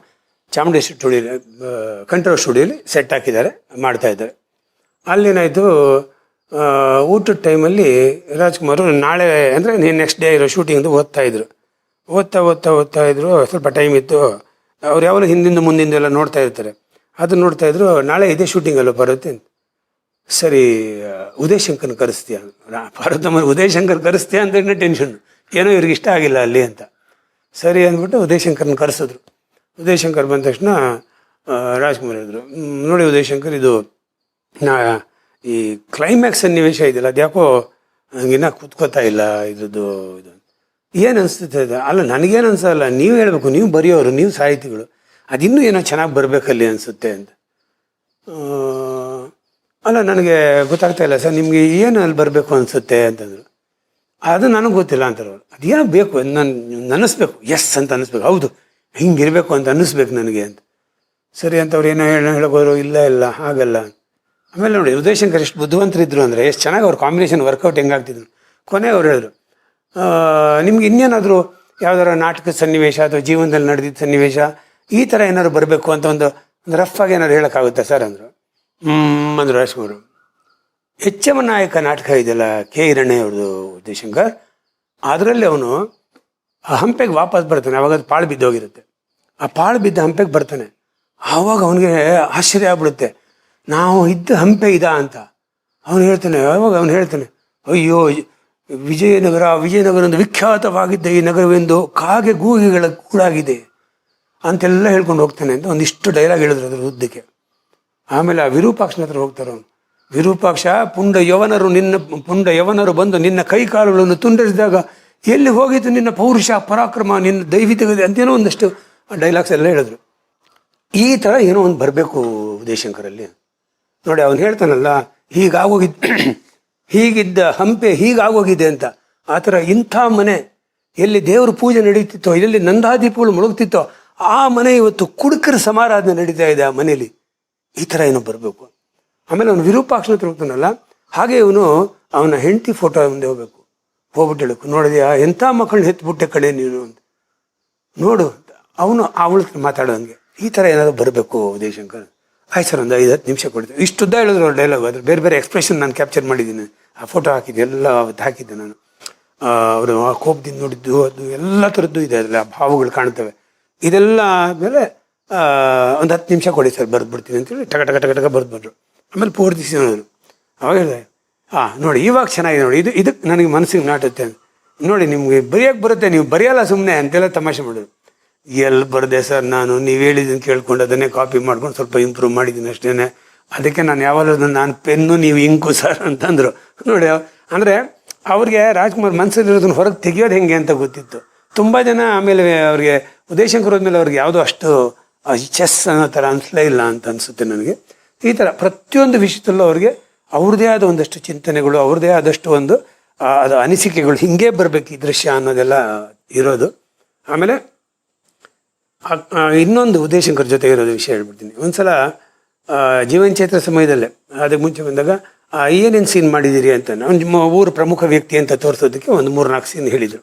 ಚಾಮುಂಡೇಶ್ವರಿ ಸ್ಟುಡಿಯೋ ಕಂಟ್ರೋಲ್ ಸ್ಟುಡಿಯೋಲಿ ಸೆಟ್ ಹಾಕಿದ್ದಾರೆ, ಮಾಡ್ತಾ ಇದ್ದಾರೆ. ಅಲ್ಲೇನಾಯಿತು ಊಟದ ಟೈಮಲ್ಲಿ ರಾಜ್ಕುಮಾರ್ ನಾಳೆ ಅಂದರೆ ನೀನು ನೆಕ್ಸ್ಟ್ ಡೇ ಇರೋ ಶೂಟಿಂಗ್ದು ಓದ್ತಾ ಇದ್ರು. ಓದ್ತಾ ಓದ್ತಾ ಓದ್ತಾ ಇದ್ರು, ಸ್ವಲ್ಪ ಟೈಮ್ ಇತ್ತು. ಅವ್ರು ಯಾವಾಗ ಹಿಂದಿಂದ ಮುಂದಿಂದ ಎಲ್ಲ ನೋಡ್ತಾ ಇರ್ತಾರೆ. ಅದು ನೋಡ್ತಾ ಇದ್ರು, ನಾಳೆ ಇದೇ ಅಲ್ಲ ಬರುತ್ತೆ ಅಂತ. ಸರಿ ಉದಯ್ ಶಂಕರ್ನ ಕರೆಸ್ತೀಯ? ಪಾರ್ವತಮ್ಮ ಉದಯ್ ಶಂಕರ್ ಕರೆಸ್ತೀಯ ಅಂತ ಟೆನ್ಷನ್ ಏನೋ ಇವ್ರಿಗೆ ಇಷ್ಟ ಆಗಿಲ್ಲ ಅಲ್ಲಿ ಅಂತ. ಸರಿ ಅಂದ್ಬಿಟ್ಟು ಉದಯಶಂಕರ್ನ ಕರೆಸಿದ್ರು. ಉದಯಶಂಕರ್ ಬಂದ ತಕ್ಷಣ ರಾಜ್ಕುಮಾರ್ ಹೇಳಿದ್ರು ನೋಡಿ ಉದಯಶಂಕರ್, ಇದು ನಾ, ಈ ಕ್ಲೈಮ್ಯಾಕ್ಸ್ ಸನ್ನಿವೇಶ ಇದೆಯಲ್ಲ ಅದ್ಯಾಕೋ ಹಂಗಿನ್ನ ಕೂತ್ಕೋತಾ ಇಲ್ಲ, ಇದ್ರದ್ದು ಇದು. ಏನು ಅನಿಸ್ತದೆ ಅಲ್ಲ, ನನಗೇನು ಅನ್ಸಲ್ಲ, ನೀವು ಹೇಳಬೇಕು, ನೀವು ಬರೆಯೋರು, ನೀವು ಸಾಹಿತಿಗಳು, ಅದಿನ್ನೂ ಏನೋ ಚೆನ್ನಾಗಿ ಬರಬೇಕಲ್ಲಿ ಅನಿಸುತ್ತೆ ಅಂತ. ಅಲ್ಲ, ನನಗೆ ಗೊತ್ತಾಗ್ತಾ ಇಲ್ಲ, ಸರ್, ನಿಮಗೆ ಏನು ಅಲ್ಲಿ ಬರಬೇಕು ಅನಿಸುತ್ತೆ ಅಂತಂದ್ರು. ಅದು ನನಗೆ ಗೊತ್ತಿಲ್ಲ ಅಂತಾರೆ. ಅದೇನೋ ಬೇಕು ನನ್ನ ಅನ್ನಿಸ್ಬೇಕು ಎಸ್ ಅಂತ ಅನ್ನಿಸ್ಬೇಕು ಹೌದು, ಹಿಂಗಿರಬೇಕು ಅಂತ ಅನ್ನಿಸ್ಬೇಕು ನನಗೆ ಅಂತ. ಸರಿ ಅಂತ ಅವ್ರು ಏನೋ ಹೇಳೋ ಹೇಳೋರು ಇಲ್ಲ ಇಲ್ಲ, ಹಾಗಲ್ಲ ಆಮೇಲೆ ನೋಡಿ, ಉದಯಶಂಕರ್ ಎಷ್ಟು ಬುದ್ಧಿವಂತರಿದ್ರು ಅಂದರೆ ಎಷ್ಟು ಚೆನ್ನಾಗಿ ಅವ್ರ ಕಾಂಬಿನೇಷನ್ ವರ್ಕೌಟ್ ಹೆಂಗಾಗ್ತಿದ್ರು ಕೊನೆ ಅವ್ರು ಹೇಳಿದ್ರು ನಿಮ್ಗೆ ಇನ್ನೇನಾದರೂ ಯಾವ್ದಾರ ನಾಟಕದ ಸನ್ನಿವೇಶ ಅಥವಾ ಜೀವನದಲ್ಲಿ ನಡೆದಿದ್ದ ಸನ್ನಿವೇಶ, ಈ ಥರ ಏನಾದ್ರು ಬರಬೇಕು ಅಂತ ಒಂದು ರಫ್ ಆಗಿ ಏನಾದ್ರು ಹೇಳೋಕ್ಕಾಗುತ್ತಾ ಸರ್ ಅಂದರು. ಹ್ಞೂ ಅಂದರು ರಾಜ್ಕುಮಾರ್ ಎಚ್ ನಾಯಕ ನಾಟಕ ಇದೆಯಲ್ಲ, ಕೆ ಹಿರಣ್ಯ ಅವ್ರದ್ದು ಅದರಲ್ಲಿ ಅವನು ಆ ಹಂಪೆಗೆ ವಾಪಸ್ ಬರ್ತಾನೆ, ಅವಾಗ ಅದು ಪಾಳು ಬಿದ್ದೋಗಿರುತ್ತೆ ಆ ಪಾಳು ಬಿದ್ದ ಹಂಪೆಗೆ ಬರ್ತಾನೆ. ಆವಾಗ ಅವನಿಗೆ ಆಶ್ಚರ್ಯ ಆಗ್ಬಿಡುತ್ತೆ. ನಾವು ಇದ್ದ ಹಂಪೆ ಇದಾ ಅಂತ. ಅವನು ಹೇಳ್ತಾನೆ, ಅವಾಗ ಅವನು ಹೇಳ್ತಾನೆ, ಅಯ್ಯೋ, ವಿಜಯನಗರ ವಿಜಯನಗರ ಒಂದು ವಿಖ್ಯಾತವಾಗಿದ್ದ ಈ ನಗರವೆಂದು ಕಾಗೆ ಗೂಗಿಗಳ ಕೂಡಾಗಿದೆ ಅಂತೆಲ್ಲ ಹೇಳ್ಕೊಂಡು ಹೋಗ್ತಾನೆ ಅಂತ ಒಂದಿಷ್ಟು ಡೈಲಾಗ್ ಹೇಳಿದ್ರು ಅದ್ರ ಉದ್ದಕ್ಕೆ. ಆಮೇಲೆ ಆ ವಿರೂಪಾಕ್ಷನ ಹತ್ರ ಹೋಗ್ತಾರೆ ಅವನು ವಿರೂಪಾಕ್ಷ, ಪುಂಡ ಯವನರು ನಿನ್ನ, ಪುಂಡ ಯವನರು ಬಂದು ನಿನ್ನ ಕೈ ಕಾಲುಗಳನ್ನು ತುಂಡರಿಸಿದಾಗ ಎಲ್ಲಿ ಹೋಗಿತ್ತು ನಿನ್ನ ಪೌರುಷ ಪರಾಕ್ರಮ, ನಿನ್ನ ದೈವಿಕ ಅಂತೇನೋ ಒಂದಷ್ಟು ಡೈಲಾಗ್ಸ್ ಎಲ್ಲ ಹೇಳಿದ್ರು. ಈ ಥರ ಏನೋ ಒಂದು ಬರಬೇಕು ಉದಯಶಂಕರಲ್ಲಿ. ನೋಡಿ, ಅವನು ಹೇಳ್ತಾನಲ್ಲ ಹೀಗಾಗೋಗಿದ್ದ ಹೀಗಿದ್ದ ಹಂಪೆ ಹೀಗಾಗೋಗಿದೆ ಅಂತ. ಆ ಥರ ಇಂಥ ಮನೆ, ಎಲ್ಲಿ ದೇವ್ರ ಪೂಜೆ ನಡೀತಿತ್ತೋ, ಎಲ್ಲಿ ನಂದಾದೀಪಗಳು ಮುಳುಗ್ತಿತ್ತೋ, ಆ ಮನೆ ಇವತ್ತು ಕುಡುಕರ ಸಮಾರಾಧನೆ ನಡೀತಾ ಇದೆ ಆ ಮನೆಯಲ್ಲಿ. ಈ ಥರ ಏನೋ ಬರಬೇಕು. ಆಮೇಲೆ ಅವನು ವಿರೂಪಾಕ್ಷನ ಹತ್ರ ಹೋಗ್ತಾನಲ್ಲ, ಹಾಗೆ ಇವನು ಅವನ ಹೆಂಡತಿ ಫೋಟೋ ಮುಂದೆ ಹೋಗ್ಬೇಕು. ಹೋಗ್ಬಿಟ್ಟು ನೋಡಿದ್ಯಾ? ಎಂಥ ಮಕ್ಕಳನ್ನ ಹೆತ್ಬಿಟ್ಟೆ ಕಣೆ ನೀನು ಅಂತ. ನೋಡು ಅಂತ ಅವನು ಅವಳ ಮಾತಾಡೋಂಗೆ ಈ ಥರ ಏನಾದರೂ ಬರಬೇಕು, ಉದಯಶಂಕರ್? ಆಯ್ತು ಸರ್, ಒಂದು ಐದು ಹತ್ತು ನಿಮಿಷ ಕೊಡ್ತೀನಿ. ಇಷ್ಟುದ್ದ ಹೇಳಿದ್ರು ಡೈಲಾಗ್ ಅದ್ರ ಬೇರೆ ಬೇರೆ ಎಕ್ಸ್ಪ್ರೆಷನ್ ನಾನು ಕ್ಯಾಪ್ಚರ್ ಮಾಡಿದ್ದೀನಿ. ಆ ಫೋಟೋ ಹಾಕಿದ್ದೆ, ಎಲ್ಲ ಅವತ್ತು ಹಾಕಿದ್ದೆ ನಾನು. ಅವರು ಆ ಕೋಪದಿಂದ ನೋಡಿದ್ದು, ಅದು ಎಲ್ಲ ಥರದ್ದು ಇದೆ ಅದರಲ್ಲಿ, ಆ ಭಾವಗಳು ಕಾಣ್ತವೆ. ಇದೆಲ್ಲ ಆದಮೇಲೆ ಒಂದು ಹತ್ತು ನಿಮಿಷ ಕೊಡಿ ಸರ್, ಬರೆದ್ಬಿಡ್ತೀನಿ ಅಂತೇಳಿ ಟಕ ಟಕ ಟಕ ಟಕ ಬರೆದ್ಬಿಟ್ರು. ಆಮೇಲೆ ಪೂರ್ತಿ ನಾನು. ಅವಾಗ ಹೇಳಿದೆ ಹಾಂ ನೋಡಿ, ಇವಾಗ ಚೆನ್ನಾಗಿದೆ ನೋಡಿ, ಇದು ಇದಕ್ಕೆ ನನಗೆ ಮನಸ್ಸಿಗೆ ನಾಟುತ್ತೆ ನೋಡಿ, ನಿಮಗೆ ಬರೆಯೋಕೆ ಬರುತ್ತೆ, ನೀವು ಬರೆಯಲ್ಲ ಸುಮ್ಮನೆ ಅಂತೆಲ್ಲ ತಮಾಷೆ ಮಾಡಿದ್ರು. ಎಲ್ಲಿ ಬರದೆ ಸರ್ ನಾನು, ನೀವು ಹೇಳಿದ್ದನ್ನು ಕೇಳ್ಕೊಂಡು ಅದನ್ನೇ ಕಾಪಿ ಮಾಡ್ಕೊಂಡು ಸ್ವಲ್ಪ ಇಂಪ್ರೂವ್ ಮಾಡಿದ್ದೀನಿ ಅಷ್ಟೇ ಅದಕ್ಕೆ ನಾನು ಯಾವಾಗಲೂ ನಾನು ಪೆನ್ನು, ನೀವು ಇಂಕು ಸರ್ ಅಂತಂದರು. ನೋಡಿ, ಅಂದರೆ ಅವ್ರಿಗೆ ರಾಜ್ಕುಮಾರ್ ಮನಸ್ಸಲ್ಲಿರೋದನ್ನ ಹೊರಗೆ ತೆಗಿಯೋದು ಹೆಂಗೆ ಅಂತ ಗೊತ್ತಿತ್ತು. ತುಂಬ ಜನ ಆಮೇಲೆ ಅವ್ರಿಗೆ ಉದಯಶಂಕರ್ ಹೋದ್ಮೇಲೆ ಅವ್ರಿಗೆ ಯಾವುದೋ ಅಷ್ಟು ಚೆಸ್ ಅನ್ನೋ ಥರ ಅನಿಸ್ಲೇ ಇಲ್ಲ ಅಂತ ಅನಿಸುತ್ತೆ ನನಗೆ. ಈ ಥರ ಪ್ರತಿಯೊಂದು ವಿಷಯದಲ್ಲೂ ಅವ್ರಿಗೆ ಅವ್ರದ್ದೇ ಆದ ಒಂದಷ್ಟು ಚಿಂತನೆಗಳು ಅವ್ರದ್ದೇ ಆದಷ್ಟು ಒಂದು ಅದು ಅನಿಸಿಕೆಗಳು ಹಿಂಗೆ ಬರಬೇಕು ಈ ದೃಶ್ಯ ಅನ್ನೋದೆಲ್ಲ ಇರೋದು. ಆಮೇಲೆ ಇನ್ನೊಂದು ಉದಯಶಂಕರ್ ಜೊತೆ ಇರೋದು ವಿಷಯ ಹೇಳ್ಬಿಡ್ತೀನಿ. ಒಂದ್ಸಲ ಸಲ ಜೀವನ್ ಚೈತ್ರ ಸಮಯದಲ್ಲೇ, ಅದಕ್ಕೆ ಮುಂಚೆ ಬಂದಾಗ ಏನೇನು ಸೀನ್ ಮಾಡಿದ್ದೀರಿ ಅಂತ ಅವ್ನು ಊರು ಪ್ರಮುಖ ವ್ಯಕ್ತಿ ಅಂತ ತೋರಿಸೋದಕ್ಕೆ ಒಂದು ಮೂರು ನಾಲ್ಕು ಸೀನ್ ಹೇಳಿದರು.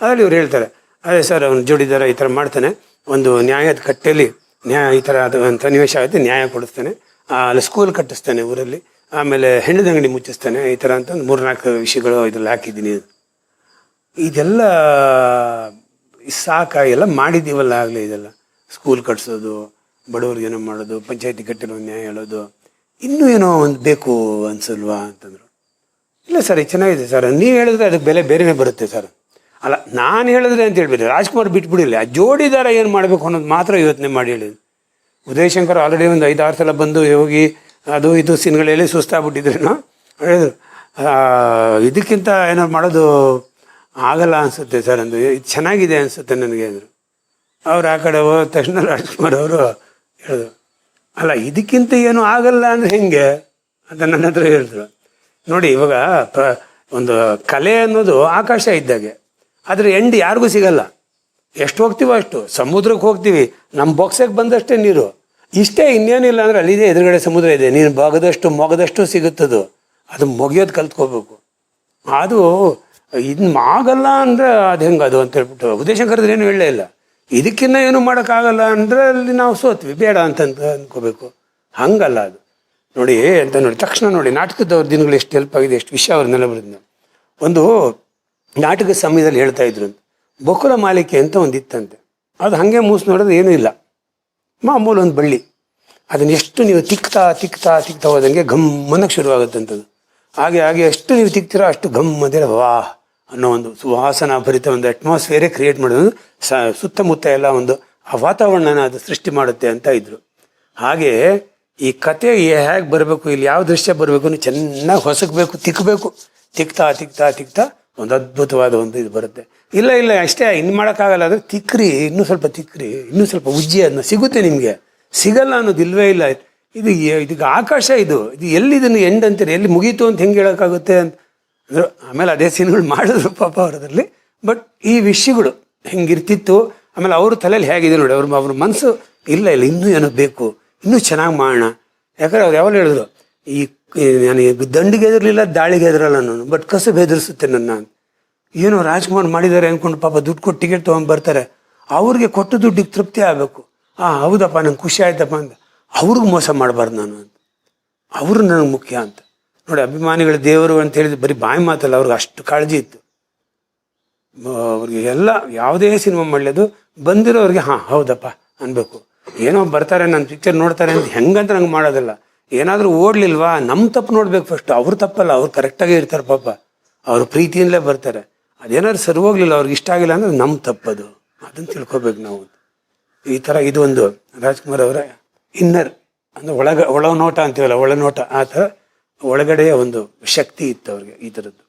ಅದರಲ್ಲಿ ಇವ್ರು ಹೇಳ್ತಾರೆ, ಅದೇ ಸರ್, ಅವ್ನು ಜೋಡಿದಾರ ಈ ಥರ ಮಾಡ್ತಾನೆ, ಒಂದು ನ್ಯಾಯದ ಕಟ್ಟೆಯಲ್ಲಿ ನ್ಯಾಯ ಈ ಥರ ಅದು ಸನ್ನಿವೇಶ ಆಗುತ್ತೆ ನ್ಯಾಯ ಕೊಡಿಸ್ತಾನೆ ಅಲ್ಲಿ ಸ್ಕೂಲ್ ಕಟ್ಟಿಸ್ತಾನೆ ಊರಲ್ಲಿ. ಆಮೇಲೆ ಹೆಣ್ಣದ ಅಂಗಡಿ ಮುಚ್ಚಿಸ್ತಾನೆ. ಈ ಥರ ಅಂತಂದು ಮೂರು ನಾಲ್ಕು ವಿಷಯಗಳು ಇದ್ರಲ್ಲಿ ಹಾಕಿದ್ದೀನಿ. ಇದೆಲ್ಲ ಸಾಕ ಎಲ್ಲ ಮಾಡಿದ್ದೀವಲ್ಲ ಆಗಲೇ ಇದೆಲ್ಲ. ಸ್ಕೂಲ್ ಕಟ್ಸೋದು, ಬಡವ್ರಿಗೆ ಏನೋ ಮಾಡೋದು, ಪಂಚಾಯತಿ ಕಟ್ಟಿರೋ ನ್ಯಾಯ ಹೇಳೋದು. ಇನ್ನೂ ಏನೋ ಒಂದು ಬೇಕು ಅನ್ಸಲ್ವಾ ಅಂತಂದರು. ಇಲ್ಲ ಸರ್ ಚೆನ್ನಾಗಿದೆ ಸರ್. ನೀವು ಹೇಳಿದ್ರೆ ಅದಕ್ಕೆ ಬೆಲೆ ಬೇರೆನೇ ಬರುತ್ತೆ ಸರ್. ಅಲ್ಲ, ನಾನು ಹೇಳಿದ್ರೆ ಅಂತ ಹೇಳ್ಬೇಡಿ. ರಾಜ್ಕುಮಾರ್ ಬಿಟ್ಬಿಡಿಲ್ಲ ಆ ಜೋಡಿದಾರ ಏನು ಮಾಡಬೇಕು ಅನ್ನೋದು ಮಾತ್ರ ಯೋಚನೆ ಮಾಡಿ ಹೇಳಿದ್ರು ಉದಯಶಂಕರ್ ಆಲ್ರೆಡಿ ಒಂದು ಐದಾರು ಸಲ ಬಂದು ಹೋಗಿ ಅದು ಇದು ಸೀನ್ಗಳಲ್ಲಿ ಸುಸ್ತಾಗ್ಬಿಟ್ಟಿದ್ರೇನೋ? ಹೇಳಿದ್ರು ಇದಕ್ಕಿಂತ ಏನಾದ್ರು ಮಾಡೋದು ಆಗಲ್ಲ ಅನಿಸುತ್ತೆ ಸರ್ ಅಂದು. ಇದು ಚೆನ್ನಾಗಿದೆ ಅನಿಸುತ್ತೆ ನನಗೆ ಅಂದರು. ಅವ್ರು ಆ ಕಡೆ ಹೋದ ತಕ್ಷಣ ರಾಜ್ಕುಮಾರ್ ಅವರು ಹೇಳಿದ್ರು. ಅಲ್ಲ, ಇದಕ್ಕಿಂತ ಏನು ಆಗಲ್ಲ ಅಂದರೆ ಹೆಂಗೆ? ಅಂತ ನನ್ನ ಹತ್ರ ಹೇಳಿದ್ರು. ನೋಡಿ, ಇವಾಗ ಒಂದು ಕಲೆ ಅನ್ನೋದು ಆಕಾಶ ಇದ್ದಾಗೆ. ಅದರ ಎಂಡ್ ಯಾರಿಗೂ ಸಿಗಲ್ಲ. ಎಷ್ಟು ಹೋಗ್ತೀವೋ ಅಷ್ಟು. ಸಮುದ್ರಕ್ಕೆ ಹೋಗ್ತೀವಿ. ನಮ್ಮ ಬಾಕ್ಸಿಗೆ ಬಂದಷ್ಟೇ ನೀರು. ಇಷ್ಟೇ ಇನ್ನೇನಿಲ್ಲ ಅಂದ್ರೆ ಅಲ್ಲಿದೆ ಎದುರುಗಡೆ ಸಮುದ್ರ ಇದೆ. ನೀನು ಬಾಗದಷ್ಟು, ಮೊಗದಷ್ಟು ಸಿಗುತ್ತದು. ಅದು ಮೊಗಿಯೋದು ಕಲ್ತ್ಕೋಬೇಕು. ಅದು ಇನ್ನು ಆಗಲ್ಲ ಅಂದ್ರೆ ಅದು ಹೆಂಗೆ ಅದು ಅಂತ ಹೇಳ್ಬಿಟ್ಟು ಉದ್ದೇಶಂಕರದ್ರೆ ಏನು ಹೇಳಲೇ ಇಲ್ಲ. ಇದಕ್ಕಿಂತ ಏನು ಮಾಡೋಕ್ಕಾಗಲ್ಲ ಅಂದ್ರೆ ಅಲ್ಲಿ ನಾವು ಸೋತ್ವಿ. ಬೇಡ ಅಂತ ಅಂದ್ಕೋಬೇಕು ಹಂಗಲ್ಲ ಅದು. ನೋಡಿ, ಅಂತ ನೋಡಿ. ತಕ್ಷಣ ನೋಡಿ, ನಾಟಕದವ್ರ ದಿನಗಳು ಎಷ್ಟು ಹೆಲ್ಪ್ ಆಗಿದೆ, ಎಷ್ಟು ವಿಷಯ ಅವ್ರನ್ನೆಲ್ಲ ಬರೆದ್ನ ಒಂದು ನಾಟಕದ ಸಮಯದಲ್ಲಿ ಹೇಳ್ತಾ ಇದ್ರು ಬಕುಲ ಮಾಲಿಕೆ ಅಂತ ಒಂದಿತ್ತಂತೆ ಅದು ಹಾಗೆ ಮೂಸ್ ನೋಡೋದು ಏನೂ ಇಲ್ಲ. ಮಾಮೂಲು ಒಂದು ಬಳ್ಳಿ. ಅದನ್ನ ಎಷ್ಟು ನೀವು ತಿಕ್ತಾ ತಿಕ್ತಾ ತಿಕ್ತಾ ಹೋದಂಗೆ ಗಮ್ಮನಕ್ಕೆ ಶುರುವಾಗುತ್ತಂಥದ್ದು ಹಾಗೆ ಹಾಗೆ ಎಷ್ಟು ನೀವು ತಿಕ್ತೀರೋ ಅಷ್ಟು ಘಮ್ ಅದೇ ವಾ ಅನ್ನೋ ಒಂದು ಸುವಾಸನ ಭರಿತ ಒಂದು ಅಟ್ಮಾಸ್ಫಿಯರೇ ಕ್ರಿಯೇಟ್ ಮಾಡೋದು ಸುತ್ತಮುತ್ತ ಎಲ್ಲ ಒಂದು ಆ ವಾತಾವರಣನ ಅದು ಸೃಷ್ಟಿ ಮಾಡುತ್ತೆ ಅಂತ ಇದ್ರು. ಹಾಗೆ ಈ ಕತೆ ಹೇಗೆ ಬರಬೇಕು, ಇಲ್ಲಿ ಯಾವ ದೃಶ್ಯ ಬರಬೇಕು ಚೆನ್ನಾಗಿ ಹೊಸಕ್ಬೇಕು ತಿಕ್ಕಬೇಕು ತಿಕ್ತಾ ತಿಕ್ತಾ ತಿಕ್ತಾ ಒಂದು ಅದ್ಭುತವಾದ ಒಂದು ಇದು ಬರುತ್ತೆ. ಇಲ್ಲ ಇಲ್ಲ, ಅಷ್ಟೇ ಇನ್ನು ಮಾಡೋಕ್ಕಾಗಲ್ಲ. ಅಂದರೆ ತಿಕ್ಕ್ರಿ ಇನ್ನೂ ಸ್ವಲ್ಪ ತಿಕ್ಕ್ರಿ ಇನ್ನೂ ಸ್ವಲ್ಪ ಉಜ್ಜಿ ಅದನ್ನ ಸಿಗುತ್ತೆ ನಿಮಗೆ. ಸಿಗಲ್ಲ ಅನ್ನೋದು ಇಲ್ವೇ ಇಲ್ಲ. ಇದು ಇದಕ್ಕೆ ಆಕಾಶ ಇದು. ಇದು ಎಲ್ಲಿ ಇದನ್ನು ಎಂಡ್ ಅಂತೀರಿ? ಎಲ್ಲಿ ಮುಗೀತು ಅಂತ ಹೆಂಗೆ ಹೇಳೋಕ್ಕಾಗುತ್ತೆ ಅಂತ. ಅಂದ್ರೆ, ಆಮೇಲೆ ಅದೇ ಸೀನ್ಗಳು ಮಾಡಿದ್ರು ಪಾಪ ಅವರದಲ್ಲಿ ಬಟ್ ಈ ವಿಷಯಗಳು ಹೆಂಗಿರ್ತಿತ್ತು, ಆಮೇಲೆ ಅವ್ರ ತಲೆಯಲ್ಲಿ ಹೇಗಿದೆ ನೋಡಿ, ಅವ್ರ ಅವ್ರ ಮನಸ್ಸು ಇಲ್ಲ ಇಲ್ಲ, ಇನ್ನೂ ಏನೋ ಬೇಕು, ಇನ್ನೂ ಚೆನ್ನಾಗಿ ಮಾಡೋಣ. ಯಾಕಂದ್ರೆ ಅವ್ರು ಯಾವಾಗ ಹೇಳಿದ್ರು ಈ ನನಗೆ ದಂಡಿಗೆ ಹೆದರಲಿಲ್ಲ, ದಾಳಿಗೆ ಹೆದರಲ್ಲ ನಾನು. ಬಟ್ ಕಸಬ್ ಹೆದರಿಸುತ್ತೆ ನನ್ನ. ಏನೋ ರಾಜ್ಕುಮಾರ್ ಮಾಡಿದ್ದಾರೆ ಅನ್ಕೊಂಡು ಪಾಪ ದುಡ್ಡು ಕೊಟ್ಟು ಟಿಕೆಟ್ ತೊಗೊಂಡ್ ಬರ್ತಾರೆ. ಅವ್ರಿಗೆ ಕೊಟ್ಟ ದುಡ್ಡಿಗೆ ತೃಪ್ತಿ ಆಗಬೇಕು. ಆ, ಹೌದಪ್ಪ, ನಂಗೆ ಖುಷಿ ಆಯ್ತಪ್ಪ ಅಂತ. ಅವ್ರಿಗೂ ಮೋಸ ಮಾಡಬಾರ್ದು ನಾನು ಅಂತ. ಅವರು ನನಗೆ ಮುಖ್ಯ ಅಂತ. ನೋಡಿ, ಅಭಿಮಾನಿಗಳ ದೇವರು ಅಂತ ಹೇಳಿದ್ರೆ ಬರೀ ಬಾಯಿ ಮಾತಲ್ಲ, ಅವ್ರಿಗೆ ಅಷ್ಟು ಕಾಳಜಿ ಇತ್ತು. ಅವ್ರಿಗೆ ಎಲ್ಲ, ಯಾವುದೇ ಸಿನಿಮಾ ಮಾಡಲಿದ್ದು ಬಂದಿರೋರಿಗೆ, ಹಾಂ, ಹೌದಪ್ಪ, ಅನ್ಬೇಕು. ಏನೋ ಬರ್ತಾರೆ ನನ್ನ ಪಿಕ್ಚರ್ ನೋಡ್ತಾರೆ ಅಂತ ಹೆಂಗಂತ ನಂಗೆ ಮಾಡೋದಿಲ್ಲ. ಏನಾದರೂ ಓಡ್ಲಿಲ್ವಾ? ನಮ್ಮ ತಪ್ಪು ನೋಡ್ಬೇಕು ಫಸ್ಟ್ ಅವ್ರ ತಪ್ಪಲ್ಲ, ಅವ್ರು ಕರೆಕ್ಟಾಗೇ ಇರ್ತಾರೆ ಪಾಪ. ಅವ್ರ ಪ್ರೀತಿಯಿಂದಲೇ ಬರ್ತಾರೆ. ಅದೇನಾದ್ರು ಸರಿ ಹೋಗ್ಲಿಲ್ಲ, ಅವ್ರಿಗೆ ಇಷ್ಟ ಆಗಿಲ್ಲ ಅಂದ್ರೆ ನಮ್ಮ ತಪ್ಪದು. ಅದನ್ನ ತಿಳ್ಕೊಬೇಕು ನಾವು. ಈ ಥರ ಇದು ಒಂದು ರಾಜ್ಕುಮಾರ್ ಅವರ ಇನ್ನರ್ ಅಂದ್ರೆ ಒಳಗ ಒಳ ನೋಟ ಅಂತೀವಲ್ಲ ಒಳ ನೋಟ ಆ ಥರ ಒಳಗಡೆಯ ಒಂದು ಶಕ್ತಿ ಇತ್ತು ಅವ್ರಿಗೆ ಈ ಥರದ್ದು